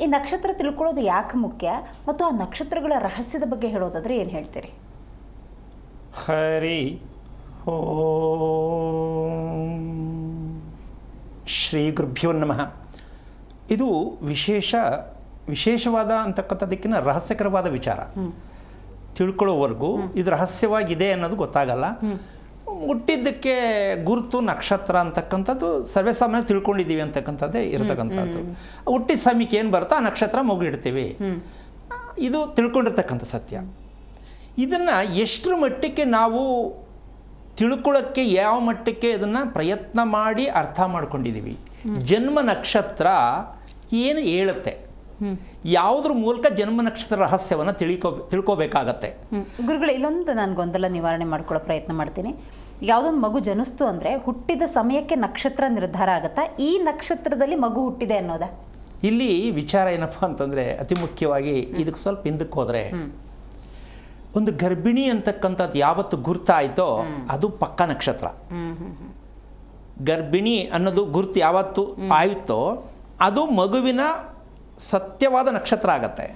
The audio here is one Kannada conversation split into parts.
ಈ ನಕ್ಷತ್ರ ತಿಳ್ಕೊಳ್ಳೋದು ಯಾಕೆ ಮುಖ್ಯ? ಮತ್ತು ಆ ನಕ್ಷತ್ರಗಳ ರಹಸ್ಯದ ಬಗ್ಗೆ ಹೇಳೋದಾದ್ರೆ ಏನು ಹೇಳ್ತೀರಿ? ಹರಿ ಓ ಶ್ರೀ ಗುರುಭ್ಯೋ ನಮಃ. ಇದು ವಿಶೇಷ ವಿಶೇಷವಾದ ಅಂತಕ್ಕಂಥದ್ದಕ್ಕಿಂತ ರಹಸ್ಯಕರವಾದ ವಿಚಾರ. ತಿಳ್ಕೊಳ್ಳೋವರೆಗೂ ಇದು ರಹಸ್ಯವಾಗಿದೆ ಅನ್ನೋದು ಗೊತ್ತಾಗಲ್ಲ. ಹುಟ್ಟಿದ್ದಕ್ಕೆ ಗುರುತು ನಕ್ಷತ್ರ ಅಂತಕ್ಕಂಥದ್ದು ಸರ್ವೇ ಸಾಮಾನ್ಯ ತಿಳ್ಕೊಂಡಿದ್ದೀವಿ ಅಂತಕ್ಕಂಥದ್ದೇ ಇರತಕ್ಕಂಥದ್ದು. ಹುಟ್ಟಿದ ಸಮಯಕ್ಕೆ ಏನು ಬರುತ್ತೋ ಆ ನಕ್ಷತ್ರ ಮುಗಿಡ್ತೀವಿ. ಇದು ತಿಳ್ಕೊಂಡಿರ್ತಕ್ಕಂಥ ಸತ್ಯ. ಇದನ್ನು ಎಷ್ಟರ ಮಟ್ಟಕ್ಕೆ ನಾವು ತಿಳ್ಕೊಳ್ಳೋಕ್ಕೆ ಯಾವ ಮಟ್ಟಕ್ಕೆ ಇದನ್ನು ಪ್ರಯತ್ನ ಮಾಡಿ ಅರ್ಥ ಮಾಡ್ಕೊಂಡಿದ್ದೀವಿ. ಜನ್ಮ ನಕ್ಷತ್ರ ಏನು ಹೇಳುತ್ತೆ? ಯಾವುದ್ರ ಮೂಲಕ ಜನ್ಮ ನಕ್ಷತ್ರ ರಹಸ್ಯವನ್ನು ತಿಳ್ಕೊ ತಿಳ್ಕೊಬೇಕಾಗತ್ತೆ. ಗುರುಗಳು ಇಲ್ಲೊಂದು ನಾನು ಗೊಂದಲ ನಿವಾರಣೆ ಮಾಡ್ಕೊಳ್ಳೋ ಪ್ರಯತ್ನ ಮಾಡ್ತೀನಿ. ಯಾವುದೊಂದು ಮಗು ಜನಿಸ್ತು ಅಂದರೆ ಹುಟ್ಟಿದ ಸಮಯಕ್ಕೆ ನಕ್ಷತ್ರ ನಿರ್ಧಾರ ಆಗುತ್ತಾ? ಈ ನಕ್ಷತ್ರದಲ್ಲಿ ಮಗು ಹುಟ್ಟಿದೆ ಅನ್ನೋದ? ಇಲ್ಲಿ ವಿಚಾರ ಏನಪ್ಪ ಅಂತಂದರೆ ಅತಿ ಮುಖ್ಯವಾಗಿ ಇದಕ್ಕೆ ಸ್ವಲ್ಪ ಹಿಂದಕ್ಕೆ ಹೋದರೆ ಒಂದು ಗರ್ಭಿಣಿ ಅಂತಕ್ಕಂಥದ್ದು ಯಾವತ್ತು ಗುರ್ತಾಯಿತೋ ಅದು ಪಕ್ಕ ನಕ್ಷತ್ರ. ಗರ್ಭಿಣಿ ಅನ್ನೋದು ಗುರುತು ಯಾವತ್ತು ಆಯಿತೋ ಅದು ಮಗುವಿನ ಸತ್ಯವಾದ ನಕ್ಷತ್ರ ಆಗತ್ತೆ.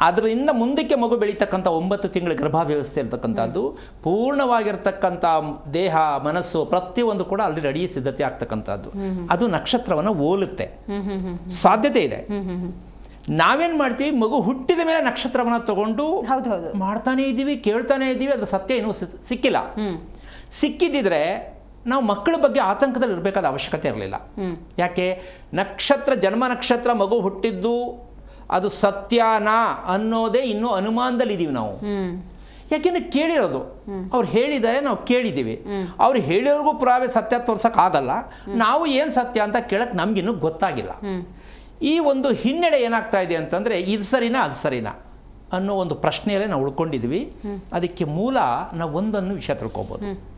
ಅದರಿಂದ ಮುಂದಕ್ಕೆ ಮಗು ಬೆಳೀತಕ್ಕಂಥ ಒಂಬತ್ತು ತಿಂಗಳ ಗರ್ಭಾವ್ಯವಸ್ಥೆ ಇರ್ತಕ್ಕಂಥದ್ದು ಪೂರ್ಣವಾಗಿರ್ತಕ್ಕಂಥ ದೇಹ ಮನಸ್ಸು ಪ್ರತಿಯೊಂದು ಕೂಡ ಅಲ್ಲಿ ರೆಡಿ ಸಿದ್ಧತೆ ಆಗ್ತಕ್ಕಂಥದ್ದು. ಅದು ನಕ್ಷತ್ರವನ್ನು ಹೋಲುತ್ತೆ. ಸಾಧ್ಯತೆ ಇದೆ. ನಾವೇನು ಮಾಡ್ತೀವಿ? ಮಗು ಹುಟ್ಟಿದ ಮೇಲೆ ನಕ್ಷತ್ರವನ್ನು ತಗೊಂಡು ಮಾಡ್ತಾನೆ ಇದ್ದೀವಿ ಕೇಳ್ತಾನೆ ಇದ್ದೀವಿ ಅದು ಸತ್ಯ ಏನೂ ಸಿಕ್- ಸಿಕ್ಕಿಲ್ಲ. ಸಿಕ್ಕಿದ್ದಿದ್ರೆ ನಾವು ಮಕ್ಕಳ ಬಗ್ಗೆ ಆತಂಕದಲ್ಲಿ ಇರಬೇಕಾದ ಅವಶ್ಯಕತೆ ಇರಲಿಲ್ಲ. ಯಾಕೆ? ನಕ್ಷತ್ರ ಜನ್ಮ ನಕ್ಷತ್ರ ಮಗು ಹುಟ್ಟಿದ್ದು ಅದು ಸತ್ಯನಾ ಅನ್ನೋದೇ ಇನ್ನೂ ಅನುಮಾನದಲ್ಲಿದ್ದೀವಿ ನಾವು. ಯಾಕೆಂದ್ರೆ ಕೇಳಿರೋದು. ಅವ್ರು ಹೇಳಿದರೆ ನಾವು ಕೇಳಿದ್ದೀವಿ. ಅವ್ರು ಹೇಳಿರೋರ್ಗೂ ಪುರಾವೆ ಸತ್ಯ ತೋರ್ಸೋಕ್ಕಾಗಲ್ಲ ಆಗಲ್ಲ. ನಾವು ಏನು ಸತ್ಯ ಅಂತ ಕೇಳಕ್ ನಮ್ಗಿನ್ನೂ ಗೊತ್ತಾಗಿಲ್ಲ. ಈ ಒಂದು ಹಿನ್ನಡೆ ಏನಾಗ್ತಾ ಇದೆ ಅಂತಂದರೆ ಇದು ಸರಿನಾ ಅದು ಸರಿನಾ ಅನ್ನೋ ಒಂದು ಪ್ರಶ್ನೆಯಲ್ಲೇ ನಾವು ಉಳ್ಕೊಂಡಿದ್ವಿ ಅದಕ್ಕೆ ಮೂಲ ನಾವು ಒಂದನ್ನು ವಿಷಯ ತಿಳ್ಕೊಬೋದು.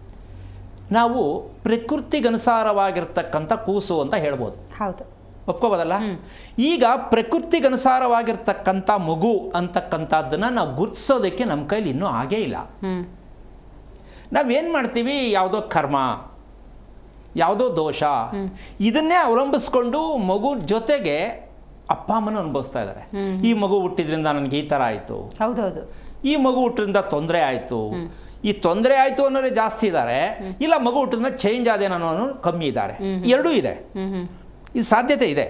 ನಾವು ಪ್ರಕೃತಿಗನುಸಾರವಾಗಿರ್ತಕ್ಕಂಥ ಕೂಸು ಅಂತ ಹೇಳ್ಬೋದು. ಹೌದು. ಒಪ್ಕೋಬೋದಲ್ಲ? ಈಗ ಪ್ರಕೃತಿಗನುಸಾರವಾಗಿರ್ತಕ್ಕಂಥ ಮಗು ಅಂತಕ್ಕಂಥದ್ದನ್ನು ನಾವು ಗುರ್ತಿಸೋದಕ್ಕೆ ನಮ್ಮ ಕೈಲಿ ಇನ್ನೂ ಆಗೇ ಇಲ್ಲ. ನಾವೇನು ಮಾಡ್ತೀವಿ? ಯಾವುದೋ ಕರ್ಮ ಯಾವುದೋ ದೋಷ ಇದನ್ನೇ ಅವಲಂಬಿಸ್ಕೊಂಡು ಮಗು ಜೊತೆಗೆ ಅಪ್ಪ ಅಮ್ಮನೂ ಅನುಭವಿಸ್ತಾ ಇದ್ದಾರೆ. ಈ ಮಗು ಹುಟ್ಟಿದ್ರಿಂದ ನನಗೆ ಈ ಥರ ಆಯಿತು. ಹೌದೌದು. ಈ ಮಗು ಹುಟ್ಟಿದ್ರಿಂದ ತೊಂದರೆ ಆಯಿತು. ಈ ತೊಂದರೆ ಆಯಿತು ಅನ್ನೋರೇ ಜಾಸ್ತಿ ಇದ್ದಾರೆ ಇಲ್ಲ ಮಗು ಹುಟ್ಟಿದ್ಮೇಲೆ ಚೇಂಜ್ ಆದೇನೋ ಅನ್ನೋನು ಕಮ್ಮಿ ಇದ್ದಾರೆ ಎರಡೂ ಇದೆ. ಇದು ಸಾಧ್ಯತೆ ಇದೆ.